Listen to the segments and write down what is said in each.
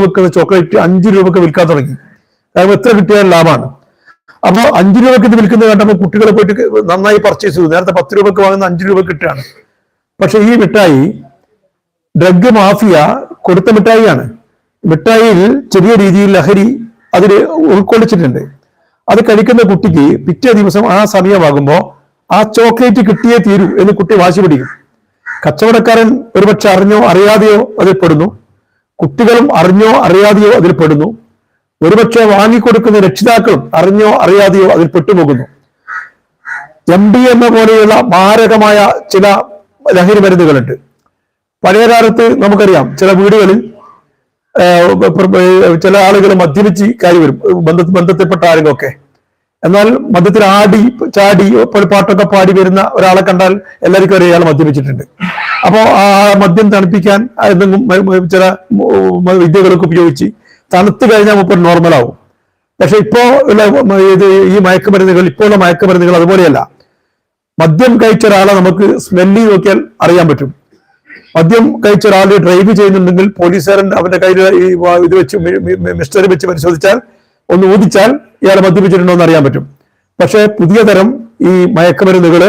വെക്കുന്ന ചോക്ലേറ്റ് അഞ്ച് രൂപക്ക് വിൽക്കാൻ തുടങ്ങി. കാരണം എത്ര കിട്ടിയാലും ലാഭമാണ്. അപ്പൊ അഞ്ചു രൂപക്ക് ഇത് വിൽക്കുന്നത് കണ്ടപ്പോൾ കുട്ടികളെ പോയിട്ട് നന്നായി പർച്ചേസ് ചെയ്തു. നേരത്തെ പത്ത് രൂപക്ക് വാങ്ങുന്ന അഞ്ചു രൂപ കിട്ടുകയാണ്. പക്ഷെ ഈ മിഠായി ഡ്രഗ് മാഫിയ കൊടുത്ത മിഠായിയാണ്. മിഠായിയിൽ ചെറിയ രീതിയിൽ ലഹരി അതിൽ ഉൾക്കൊള്ളിച്ചിട്ടുണ്ട്. അത് കഴിക്കുന്ന കുട്ടിക്ക് പിറ്റേ ദിവസം ആ സമയമാകുമ്പോൾ ആ ചോക്ലേറ്റ് കിട്ടിയേ തീരൂ എന്ന് കുട്ടി വാശി പിടിക്കും. കച്ചവടക്കാരൻ ഒരുപക്ഷെ അറിഞ്ഞോ അറിയാതെയോ അതിൽ പെടുന്നു. കുട്ടികളും അറിഞ്ഞോ അറിയാതെയോ അതിൽ പെടുന്നു. ഒരുപക്ഷെ വാങ്ങിക്കൊടുക്കുന്ന രക്ഷിതാക്കളും അറിഞ്ഞോ അറിയാതെയോ അതിൽ പെട്ടുപോകുന്നു. എം ഡി എന്ന പോലെയുള്ള മാരകമായ ചില ലഹരി മരുന്നുകളുണ്ട്. പഴയ കാലത്ത് നമുക്കറിയാം ചില വീടുകളിൽ ചില ആളുകൾ മദ്യപിച്ച് കാര്യം വരും. ബന്ധ ബന്ധത്തിൽപ്പെട്ട ആരെങ്കിലുമൊക്കെ. എന്നാൽ മദ്യത്തിൽ ആടി ചാടി പാട്ടൊക്കെ പാടി വരുന്ന ഒരാളെ കണ്ടാൽ എല്ലാവർക്കും അറിയാം ഇയാൾ മദ്യപിച്ചിട്ടുണ്ട്. അപ്പോൾ ആ മദ്യം തണുപ്പിക്കാൻ എന്തെങ്കിലും ചില വിദ്യകളൊക്കെ ഉപയോഗിച്ച് തണുത്ത് കഴിഞ്ഞാൽ മുപ്പത് നോർമലാവും പക്ഷെ ഇപ്പോ ഇത് ഈ മയക്കുമരുന്നുകൾ ഇപ്പോഴുള്ള മയക്കുമരുന്നുകൾ അതുപോലെയല്ല. മദ്യം കഴിച്ച ഒരാളെ നമുക്ക് സ്മെല്ലി നോക്കിയാൽ അറിയാൻ പറ്റും. മദ്യം കഴിച്ച ഒരാൾ ഡ്രൈവ് ചെയ്യുന്നുണ്ടെങ്കിൽ പോലീസുകാരൻ അവന്റെ കയ്യിൽ ഈ ഇത് വെച്ച് മിസ്റ്റർ വെച്ച് പരിശോധിച്ചാൽ ഒന്ന് ഊതിച്ചാൽ ഇയാൾ മദ്യപിച്ചിട്ടുണ്ടോ എന്ന് അറിയാൻ പറ്റും. പക്ഷെ പുതിയ തരം ഈ മയക്കുമരുന്നുകൾ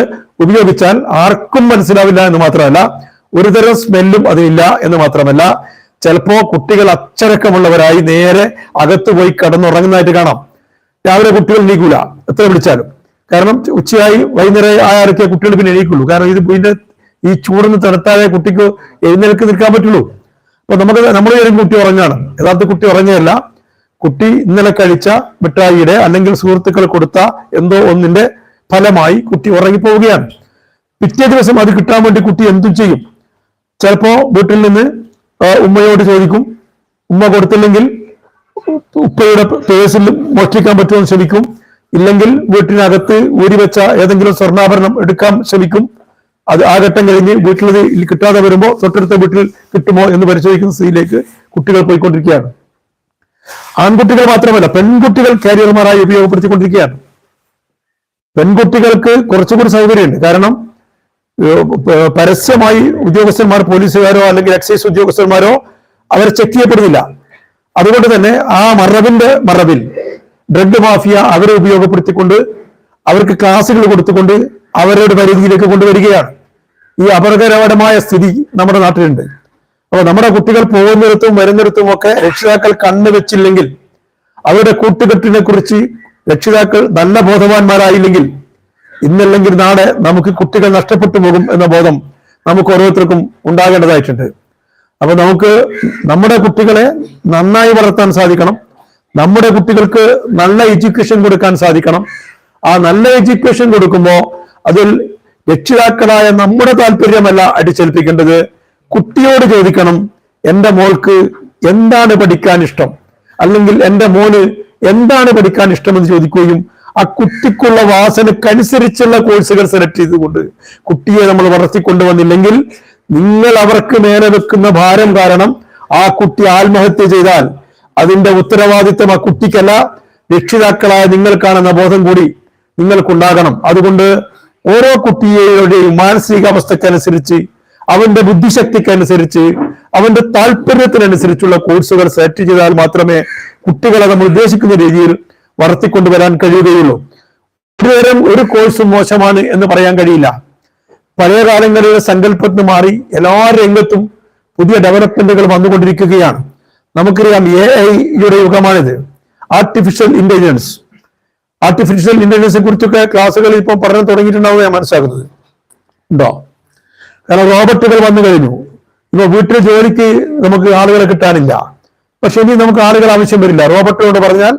ഉപയോഗിച്ചാൽ ആർക്കും മനസ്സിലാവില്ല എന്ന് മാത്രമല്ല ഒരു തരം സ്മെല്ലും അതിനില്ല എന്ന് മാത്രമല്ല ചിലപ്പോ കുട്ടികൾ അച്ചടക്കമുള്ളവരായി നേരെ അകത്ത് പോയി കടന്നുറങ്ങുന്നതായിട്ട് കാണാം. രാവിലെ കുട്ടികൾ എണീക്കൂല എത്ര വിളിച്ചാലും. കാരണം ഉച്ചയായി വൈകുന്നേരം ആയാലൊക്കെ കുട്ടികൾ പിന്നെ എണീക്കുള്ളൂ. കാരണം ഇത് ഇതിന്റെ ഈ ചൂടിന് തണുത്താതെ കുട്ടിക്ക് എഴുന്നേൽക്ക് നിൽക്കാൻ പറ്റുള്ളൂ. അപ്പൊ നമുക്ക് നമ്മൾ കുട്ടി ഉറങ്ങാണ്. യഥാർത്ഥ കുട്ടി ഉറങ്ങുകയല്ല. കുട്ടി ഇന്നലെ കഴിച്ച മിഠായിയുടെ അല്ലെങ്കിൽ സുഹൃത്തുക്കൾ കൊടുത്ത എന്തോ ഒന്നിന്റെ ഫലമായി കുട്ടി ഉറങ്ങിപ്പോവുകയാണ്. പിറ്റേ ദിവസം അത് കിട്ടാൻ വേണ്ടി കുട്ടി എന്തും ചെയ്യും. ചിലപ്പോ വീട്ടിൽ നിന്ന് ഉമ്മയോട് ചോദിക്കും ഉമ്മ കൊടുത്തില്ലെങ്കിൽ ഉപ്പയുടെ പേഴ്സിൽ മോഷ്ടിക്കാൻ പറ്റുമെന്ന് ശ്രമിക്കും ഇല്ലെങ്കിൽ വീട്ടിനകത്ത് ഊരി വെച്ച ഏതെങ്കിലും സ്വർണാഭരണം എടുക്കാൻ ശ്രമിക്കും അത് ആ ഘട്ടം കഴിഞ്ഞ് വീട്ടിൽ ഇത് കിട്ടാതെ വരുമ്പോൾ തൊട്ടടുത്ത വീട്ടിൽ കിട്ടുമോ എന്ന് പരിശോധിക്കുന്ന സ്ഥിതിയിലേക്ക് കുട്ടികൾ പോയിക്കൊണ്ടിരിക്കുകയാണ്. ആൺകുട്ടികൾ മാത്രമല്ല പെൺകുട്ടികൾ കാരിയർമാരായി ഉപയോഗപ്പെടുത്തിക്കൊണ്ടിരിക്കുകയാണ്. പെൺകുട്ടികൾക്ക് കുറച്ചുകൂടി സൗകര്യമുണ്ട്. കാരണം പരസ്യമായി ഉദ്യോഗസ്ഥന്മാർ പോലീസുകാരോ അല്ലെങ്കിൽ എക്സൈസ് ഉദ്യോഗസ്ഥന്മാരോ അവരെ ചെക്ക് ചെയ്യപ്പെടുന്നില്ല. അതുകൊണ്ട് തന്നെ ആ മറവിന്റെ മറവിൽ ഡ്രഗ് മാഫിയ അവരെ ഉപയോഗപ്പെടുത്തിക്കൊണ്ട് അവർക്ക് ക്ലാസുകൾ കൊടുത്തുകൊണ്ട് അവരുടെ പരിധിയിലേക്ക് കൊണ്ടുവരികയാണ്. ഈ അപകടകരമായ സ്ഥിതി നമ്മുടെ നാട്ടിലുണ്ട്. അപ്പോൾ നമ്മുടെ കുട്ടികൾ പോകുന്നിടത്തും വരുന്നിടത്തും ഒക്കെ രക്ഷിതാക്കൾ കണ്ണു വെച്ചില്ലെങ്കിൽ അവരുടെ കൂട്ടുകെട്ടിനെ കുറിച്ച് രക്ഷിതാക്കൾ നല്ല ബോധവാന്മാരായില്ലെങ്കിൽ ഇന്നല്ലെങ്കിൽ നാളെ നമുക്ക് കുട്ടികൾ നഷ്ടപ്പെട്ടു പോകും എന്ന ബോധം നമുക്ക് ഓരോരുത്തർക്കും ഉണ്ടാകേണ്ടതായിട്ടുണ്ട്. അപ്പൊ നമുക്ക് നമ്മുടെ കുട്ടികളെ നന്നായി വളർത്താൻ സാധിക്കണം. നമ്മുടെ കുട്ടികൾക്ക് നല്ല എഡ്യൂക്കേഷൻ കൊടുക്കാൻ സാധിക്കണം. ആ നല്ല എഡ്യൂക്കേഷൻ കൊടുക്കുമ്പോൾ അതിൽ രക്ഷിതാക്കളായ നമ്മുടെ താല്പര്യമല്ല അടിച്ചേൽപ്പിക്കേണ്ടത്. കുട്ടിയോട് ചോദിക്കണം എന്റെ മോൾക്ക് എന്താണ് പഠിക്കാൻ ഇഷ്ടം? അല്ലെങ്കിൽ എന്റെ മോന് എന്താണ് പഠിക്കാൻ ഇഷ്ടമെന്ന് ചോദിക്കുകയും ആ കുട്ടിക്കുള്ള വാസനക്കനുസരിച്ചുള്ള കോഴ്സുകൾ സെലക്ട് ചെയ്തുകൊണ്ട് കുട്ടിയെ നമ്മൾ വളർത്തിക്കൊണ്ടുവന്നില്ലെങ്കിൽ നിങ്ങൾ അവർക്ക് മേലെ വെക്കുന്ന ഭാരം കാരണം ആ കുട്ടി ആത്മഹത്യ ചെയ്താൽ അതിന്റെ ഉത്തരവാദിത്വം ആ കുട്ടിക്കല്ല. രക്ഷിതാക്കളായ നിങ്ങൾക്കാണെന്ന ബോധം കൂടി നിങ്ങൾക്കുണ്ടാകണം. അതുകൊണ്ട് ഓരോ കുട്ടിയുടെയും മാനസികാവസ്ഥക്കനുസരിച്ച് അവന്റെ ബുദ്ധിശക്തിക്കനുസരിച്ച് അവന്റെ താല്പര്യത്തിനനുസരിച്ചുള്ള കോഴ്സുകൾ സെലക്ട് ചെയ്താൽ മാത്രമേ കുട്ടികളെ നമ്മൾ ഉദ്ദേശിക്കുന്ന രീതിയിൽ വളർത്തിക്കൊണ്ടുവരാൻ കഴിയുകയുള്ളൂ. ഒരു നേരം ഒരു കോഴ്സും മോശമാണ് എന്ന് പറയാൻ കഴിയില്ല. പഴയ കാലങ്ങളിലെ സങ്കല്പത്തിന് മാറി എല്ലാ രംഗത്തും പുതിയ ഡെവലപ്മെന്റുകൾ വന്നുകൊണ്ടിരിക്കുകയാണ്. നമുക്കറിയാം എ ഐയുടെ യുഗമാണിത്. ആർട്ടിഫിഷ്യൽ ഇന്റലിജൻസ് ആർട്ടിഫിഷ്യൽ ഇന്റലിജൻസിനെ കുറിച്ചൊക്കെ ക്ലാസ്സുകൾ ഇപ്പോൾ പഠനം തുടങ്ങിയിട്ടുണ്ടാവുക ഞാൻ മനസ്സിലാക്കുന്നത്. ഉണ്ടോ? കാരണം റോബോട്ടുകൾ വന്നു കഴിഞ്ഞു. ഇപ്പൊ വീട്ടിൽ ജോലിക്ക് നമുക്ക് ആളുകളെ കിട്ടാനില്ല. പക്ഷെ ഇനി നമുക്ക് ആളുകൾ ആവശ്യം വരില്ല. റോബോട്ടിനോട് പറഞ്ഞാൽ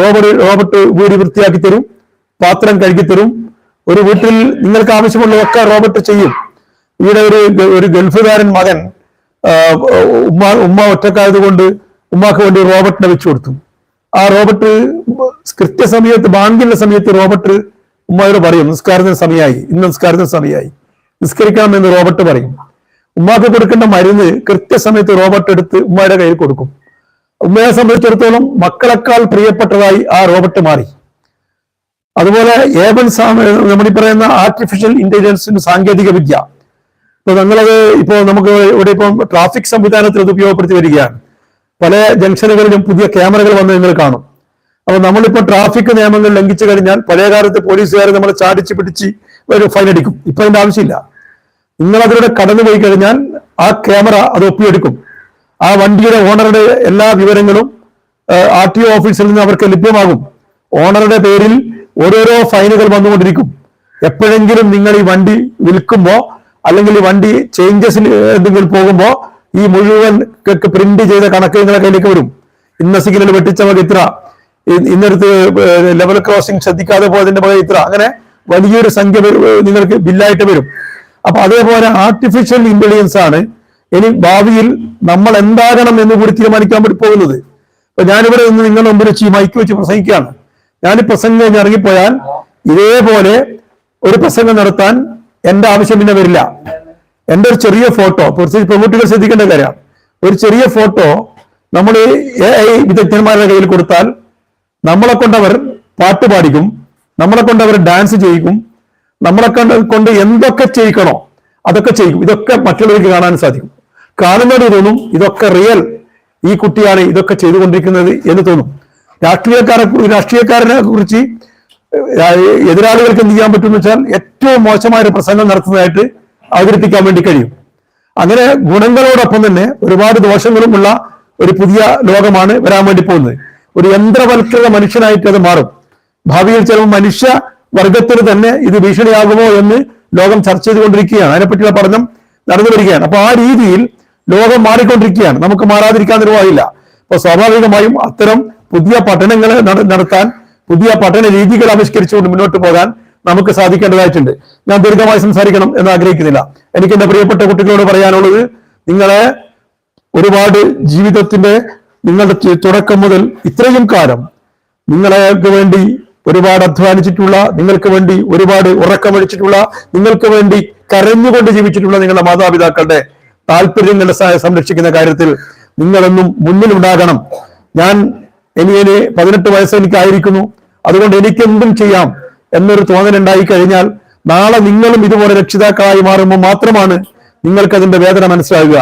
റോബോട്ട് റോബോട്ട് വീട് വൃത്തിയാക്കി തരും പാത്രം കഴുകി തരും. ഒരു വീട്ടിൽ നിങ്ങൾക്ക് ആവശ്യമുള്ളതൊക്കെ റോബോട്ട് ചെയ്യും. ഇവിടെ ഒരു ഒരു ഗൾഫുകാരൻ മകൻ ഉമ്മ ഉമ്മ ഒറ്റക്കായത് കൊണ്ട് ഉമ്മാക്ക് വേണ്ടി റോബോട്ടിനെ വെച്ചു കൊടുത്തു. ആ റോബോട്ട് കൃത്യസമയത്ത് ബാങ്കിന്റെ സമയത്ത് റോബോട്ട് ഉമ്മയോട് പറയും നിസ്കാരത്തിന് സമയമായി ഇന്ന് നിസ്കാരത്തിന് സമയമായി. നിസ്കരിക്കണം എന്ന് റോബോട്ട് പറയും. ഉമ്മാക്ക് കൊടുക്കേണ്ട മരുന്ന് കൃത്യസമയത്ത് റോബർട്ട് എടുത്ത് ഉമ്മയുടെ കയ്യിൽ കൊടുക്കും. ഉമ്മയെ സംബന്ധിച്ചിടത്തോളം മക്കളെക്കാൾ പ്രിയപ്പെട്ടതായി ആ റോബർട്ട് മാറി. അതുപോലെ ഏബൻ നമ്മൾ പറയുന്ന ആർട്ടിഫിഷ്യൽ ഇന്റലിജൻസിന്റെ സാങ്കേതിക വിദ്യ. ഇപ്പൊ ഞങ്ങളത് ഇപ്പോ നമുക്ക് ഇവിടെ ഇപ്പം ട്രാഫിക് സംവിധാനത്തിൽ അത് ഉപയോഗപ്പെടുത്തി വരികയാണ്. പല ജംഗ്ഷനുകളിലും പുതിയ ക്യാമറകൾ വന്ന് നിങ്ങൾ കാണും. അപ്പൊ നമ്മളിപ്പോ ട്രാഫിക് നിയമങ്ങൾ ലംഘിച്ചു കഴിഞ്ഞാൽ പഴയ കാലത്ത് പോലീസുകാർ നമ്മളെ ചാടിച്ച് പിടിച്ച് ഒരു ഫൈൻ അടിക്കും. ഇപ്പൊ അതിന്റെ ആവശ്യമില്ല. നിങ്ങൾ അതിലൂടെ കടന്നു പോയി കഴിഞ്ഞാൽ ആ ക്യാമറ അത് ഒപ്പിയെടുക്കും. ആ വണ്ടിയുടെ ഓണറുടെ എല്ലാ വിവരങ്ങളും ആർ ടി ഒ ഓഫീസിൽ നിന്ന് അവർക്ക് ലഭ്യമാകും. ഓണറുടെ പേരിൽ ഓരോരോ ഫൈനുകൾ വന്നുകൊണ്ടിരിക്കും. എപ്പോഴെങ്കിലും നിങ്ങൾ ഈ വണ്ടി വിൽക്കുമ്പോ അല്ലെങ്കിൽ ഈ വണ്ടി ചേഞ്ചസിൽ എന്തെങ്കിലും പോകുമ്പോ ഈ മുഴുവൻ പ്രിന്റ് ചെയ്ത കണക്ക് നിങ്ങളെ കയ്യിലേക്ക് വരും. ഇന്ന സിഗ്നൽ വെട്ടിച്ച വക ഇത്ര. ഇന്നടുത്ത് ലെവൽ ക്രോസിംഗ് ശ്രദ്ധിക്കാതെ പോയതിന്റെ വക ഇത്ര. അങ്ങനെ വലിയൊരു സംഖ്യ നിങ്ങൾക്ക് ബില്ലായിട്ട് വരും. അപ്പൊ അതേപോലെ ആർട്ടിഫിഷ്യൽ ഇന്റലിജൻസ് ആണ് ഇനി ഭാവിയിൽ നമ്മൾ എന്താകണം എന്ന് കൂടി തീരുമാനിക്കാൻ വേണ്ടി പോകുന്നത്. അപ്പൊ ഞാനിവിടെ നിന്ന് നിങ്ങളുടെ മുമ്പിൽ വെച്ച് മൈക്ക് വെച്ച് പ്രസംഗിക്കുകയാണ്. ഞാൻ പ്രസംഗം കഴിഞ്ഞ് ഇറങ്ങിപ്പോയാൽ ഇതേപോലെ ഒരു പ്രസംഗം നടത്താൻ എന്റെ ആവശ്യം പിന്നെ വരില്ല. എന്റെ ഒരു ചെറിയ ഫോട്ടോ പ്രത്യേകിച്ച് പെൺകുട്ടികൾ ശ്രദ്ധിക്കേണ്ട കാര്യം ഒരു ചെറിയ ഫോട്ടോ നമ്മൾ എ ഐ വിദഗ്ധന്മാരുടെ കയ്യിൽ കൊടുത്താൽ നമ്മളെ കൊണ്ടവർ പാട്ട് പാടിക്കും നമ്മളെ കൊണ്ടവർ ഡാൻസ് ചെയ്യിക്കും നമ്മളെ കണ്ട് കൊണ്ട് എന്തൊക്കെ ചെയ്യിക്കണോ അതൊക്കെ ചെയ്യും ഇതൊക്കെ മറ്റുള്ളവർക്ക് കാണാൻ സാധിക്കും. കാണുന്നവർ തോന്നും ഇതൊക്കെ റിയൽ ഈ കുട്ടിയാണ് ഇതൊക്കെ ചെയ്തുകൊണ്ടിരിക്കുന്നത് എന്ന് തോന്നും. രാഷ്ട്രീയക്കാരെ രാഷ്ട്രീയക്കാരനെ കുറിച്ച് എതിരാളികൾക്ക് എന്ത് ചെയ്യാൻ പറ്റുമെന്ന് വെച്ചാൽ ഏറ്റവും മോശമായ ഒരു പ്രസംഗം നടത്തുന്നതായിട്ട് അവതരിപ്പിക്കാൻ വേണ്ടി കഴിയും. അങ്ങനെ ഗുണങ്ങളോടൊപ്പം തന്നെ ഒരുപാട് ദോഷങ്ങളുമുള്ള ഒരു പുതിയ ലോകമാണ് വരാൻ വേണ്ടി പോകുന്നത്. ഒരു യന്ത്രവൽകൃത മനുഷ്യനായിട്ട് അത് മാറും. ഭാവിയിൽ ചിലപ്പോൾ മനുഷ്യ വർഗത്തിന് തന്നെ ഇത് ഭീഷണിയാകുമോ എന്ന് ലോകം ചർച്ച ചെയ്തുകൊണ്ടിരിക്കുകയാണ്. അതിനെപ്പറ്റിയുള്ള പഠനം നടന്നു വരികയാണ്. അപ്പൊ ആ രീതിയിൽ ലോകം മാറിക്കൊണ്ടിരിക്കുകയാണ്. നമുക്ക് മാറാതിരിക്കാൻ നിർവാഹമില്ല. അപ്പൊ സ്വാഭാവികമായും അത്തരം പുതിയ പഠനങ്ങൾ നട- നടത്താൻ പുതിയ പഠന രീതികൾ ആവിഷ്കരിച്ചുകൊണ്ട് മുന്നോട്ട് പോകാൻ നമുക്ക് സാധിക്കേണ്ടതായിട്ടുണ്ട്. ഞാൻ ദീർഘമായി സംസാരിക്കണം എന്ന് ആഗ്രഹിക്കുന്നില്ല. എനിക്ക് എന്റെ പ്രിയപ്പെട്ട കുട്ടികളോട് പറയാനുള്ളത് നിങ്ങളെ ഒരുപാട് ജീവിതത്തിന്റെ നിങ്ങളുടെ തുടക്കം മുതൽ ഇത്രയും കാലം നിങ്ങൾക്ക് വേണ്ടി ഒരുപാട് അധ്വാനിച്ചിട്ടുള്ള നിങ്ങൾക്ക് വേണ്ടി ഒരുപാട് ഉറക്കമഴിച്ചിട്ടുള്ള നിങ്ങൾക്ക് വേണ്ടി കരഞ്ഞുകൊണ്ട് ജീവിച്ചിട്ടുള്ള നിങ്ങളുടെ മാതാപിതാക്കളുടെ താല്പര്യങ്ങളുടെ സംരക്ഷിക്കുന്ന കാര്യത്തിൽ നിങ്ങളെന്നും മുന്നിലുണ്ടാകണം. ഞാൻ എനിക്ക് പതിനെട്ട് വയസ്സ് എനിക്കായിരിക്കുന്നു. അതുകൊണ്ട് എനിക്ക് എന്തും ചെയ്യാം എന്നൊരു തോന്നൽ ഉണ്ടായി കഴിഞ്ഞാൽ നാളെ നിങ്ങളും ഇതുപോലെ രക്ഷിതാക്കളായി മാറുമ്പോൾ മാത്രമാണ് നിങ്ങൾക്ക് അതിന്റെ വേദന മനസ്സിലാവുക.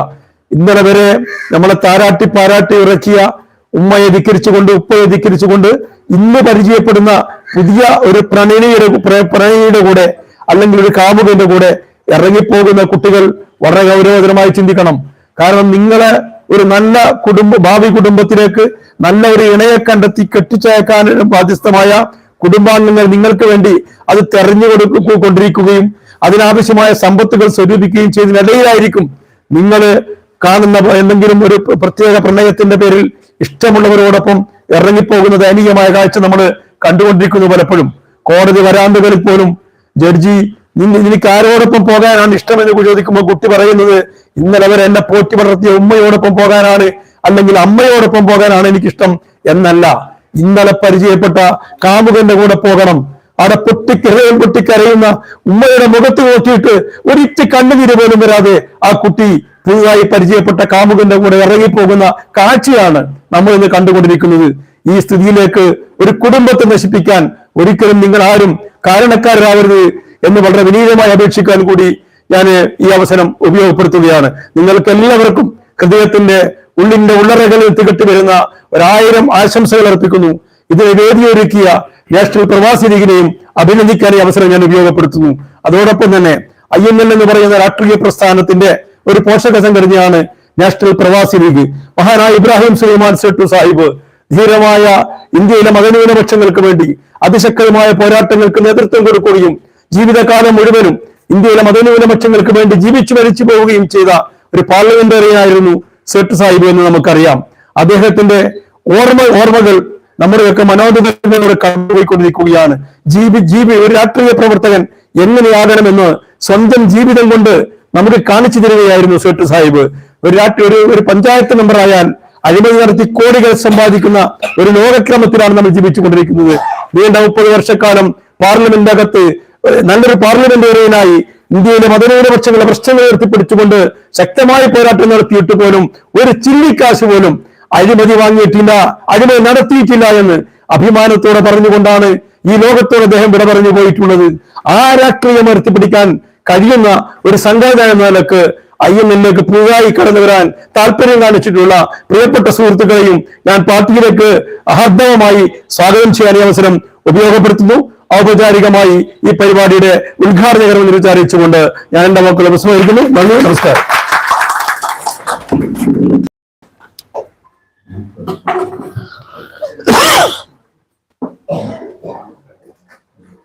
ഇന്നലെ വരെ നമ്മളെ താരാട്ടി പാരാട്ടി ഇറക്കിയ ഉമ്മയെ ധിക്കരിച്ചുകൊണ്ട് ഉപ്പയെ ധിക്കരിച്ചുകൊണ്ട് ഇന്ന് പരിചയപ്പെടുന്ന പുതിയ ഒരു പ്രണയിയുടെ പ്രണയിനിയുടെ കൂടെ അല്ലെങ്കിൽ ഒരു കാമുകന്റെ കൂടെ ഇറങ്ങിപ്പോകുന്ന കുട്ടികൾ വളരെ ഗൗരവകരമായി ചിന്തിക്കണം. കാരണം നിങ്ങളെ ഒരു നല്ല കുടുംബ ഭാവി കുടുംബത്തിലേക്ക് നല്ല ഒരു ഇണയെ കണ്ടെത്തി കെട്ടിച്ചയക്കാൻ ബാധ്യസ്ഥമായ കുടുംബാംഗങ്ങൾ നിങ്ങൾക്ക് വേണ്ടി അത് തെരഞ്ഞു കൊടുക്കൊണ്ടിരിക്കുകയും അതിനാവശ്യമായ സമ്പത്തുകൾ സ്വരൂപിക്കുകയും ചെയ്തതിനിടയിലായിരിക്കും നിങ്ങൾ കാണുന്ന എന്തെങ്കിലും ഒരു പ്രത്യേക പ്രണയത്തിന്റെ പേരിൽ ഇഷ്ടമുള്ളവരോടൊപ്പം ഇറങ്ങിപ്പോകുന്ന ദയനീയമായ കാഴ്ച നമ്മൾ കണ്ടുകൊണ്ടിരിക്കുന്നു പലപ്പോഴും. കോടതി വരാന്തകളിൽ പോലും ജഡ്ജി എനിക്ക് ആരോടൊപ്പം പോകാനാണ് ഇഷ്ടമെന്ന് ചോദിക്കുമ്പോൾ കുട്ടി പറയുന്നത് ഇന്നലെ വരെ എന്നെ പോറ്റി വളർത്തിയ ഉമ്മയോടൊപ്പം പോകാനാണ് അല്ലെങ്കിൽ അമ്മയോടൊപ്പം പോകാനാണ് എനിക്കിഷ്ടം എന്നല്ല. ഇന്നലെ പരിചയപ്പെട്ട കാമുകന്റെ കൂടെ പോകണം. അവിടെ പൊട്ടിക്കരയും പൊട്ടിക്കരയുന്ന ഉമ്മയുടെ മുഖത്ത് നോക്കിയിട്ട് ഒരിറ്റ് കണ്ണുനീര് പോലും വരാതെ ആ കുട്ടി പുതുതായി പരിചയപ്പെട്ട കാമുകന്റെ കൂടെ ഇറങ്ങിപ്പോകുന്ന കാഴ്ചയാണ് നമ്മൾ ഇന്ന് കണ്ടുകൊണ്ടിരിക്കുന്നത്. ഈ സ്ഥിതിയിലേക്ക് ഒരു കുടുംബത്തെ നശിപ്പിക്കാൻ ഒരിക്കലും നിങ്ങൾ ആരും കാരണക്കാരാവരുത് എന്ന് വളരെ വിനീതമായി അപേക്ഷിക്കാൻ കൂടി ഞാൻ ഈ അവസരം ഉപയോഗപ്പെടുത്തുകയാണ്. നിങ്ങൾക്ക് എല്ലാവർക്കും ഹൃദയത്തിന്റെ ഉള്ളിന്റെ ഉള്ളറകളിൽ തികട്ടി വരുന്ന ഒരായിരം ആശംസകൾ അർപ്പിക്കുന്നു. ഇതിനെ വേദിയൊരുക്കിയ നാഷണൽ പ്രവാസി ലീഗിനെയും അഭിനന്ദിക്കാൻ ഈ അവസരം ഞാൻ ഉപയോഗപ്പെടുത്തുന്നു. അതോടൊപ്പം തന്നെ ഐ എൻ എൽ എന്ന് പറയുന്ന രാഷ്ട്രീയ പ്രസ്ഥാനത്തിന്റെ ഒരു പോഷക സംഘടനയാണ് നാഷണൽ പ്രവാസി ലീഗ്. മഹാനായ ഇബ്രാഹിം സുലൈമാൻ സെട്ടു സാഹിബ് ധീരമായ ഇന്ത്യയിലെ മതന്യൂനപക്ഷങ്ങൾക്ക് വേണ്ടി അതിശക്തമായ പോരാട്ടങ്ങൾക്ക് നേതൃത്വം കൊടുക്കുകയും ജീവിതകാലം മുഴുവനും ഇന്ത്യയിലെ മതന്യൂനപക്ഷങ്ങൾക്ക് വേണ്ടി ജീവിച്ചു മരിച്ചു പോവുകയും ചെയ്ത ഒരു പാർലമെന്ററിയായിരുന്നു സെട്ട് സാഹിബ് എന്ന് നമുക്കറിയാം. അദ്ദേഹത്തിന്റെ ഓർമ്മ ഓർമ്മകൾ നമ്മുടെയൊക്കെ മനോദുരങ്ങളോട് കണ്ടുപോയിക്കൊണ്ടിരിക്കുകയാണ് ജീവി ജീവി ഒരു രാഷ്ട്രീയ പ്രവർത്തകൻ എങ്ങനെയാകണമെന്ന് സ്വന്തം ജീവിതം കൊണ്ട് നമുക്ക് കാണിച്ചു തരികയായിരുന്നു സേട്ടു സാഹിബ്. ഒരു രാഷ്ട്രീയ ഒരു ഒരു പഞ്ചായത്ത് മെമ്പറായാൽ അഴിമതി നടത്തി കോടികൾ സമ്പാദിക്കുന്ന ഒരു ലോകക്രമത്തിലാണ് നമ്മൾ ജീവിച്ചുകൊണ്ടിരിക്കുന്നത്. നീണ്ട മുപ്പത് വർഷക്കാലം പാർലമെന്റ് അകത്ത് നല്ലൊരു പാർലമെന്റേറിയനായി ഇന്ത്യയിലെ മതന്യൂനപക്ഷങ്ങളെ പ്രശ്നങ്ങൾ ഉയർത്തിപ്പിടിച്ചുകൊണ്ട് ശക്തമായ പോരാട്ടം നടത്തിയിട്ട് പോലും ഒരു ചില്ലിക്കാശ് പോലും അഴിമതി വാങ്ങിയിട്ടില്ല അഴിമതി നടത്തിയിട്ടില്ല എന്ന് അഭിമാനത്തോടെ പറഞ്ഞുകൊണ്ടാണ് ഈ ലോകത്തോട് അദ്ദേഹം വിട പറഞ്ഞു പോയിട്ടുള്ളത്. ആ രാഷ്ട്രീയം ഉയർത്തിപ്പിടിക്കാൻ കഴിയുന്ന ഒരു സംഘടന നിലയ്ക്ക് ഐ എം എല്ലിലേക്ക് പുതുതായി കടന്നു വരാൻ താല്പര്യം കാണിച്ചിട്ടുള്ള പ്രിയപ്പെട്ട സുഹൃത്തുക്കളെയും ഞാൻ പാർട്ടിയിലേക്ക് അഹർദവമായി സ്വാഗതം ചെയ്യാൻ ഈ അവസരം ഉപയോഗപ്പെടുത്തുന്നു. ഔപചാരികമായി ഈ പരിപാടിയുടെ ഉദ്ഘാടനകരം നിർവഹിച്ചുകൊണ്ട് ഞാൻ എന്റെ മക്കളെ വിസ്മരിക്കുന്നു നന്ദി നമസ്കാരം.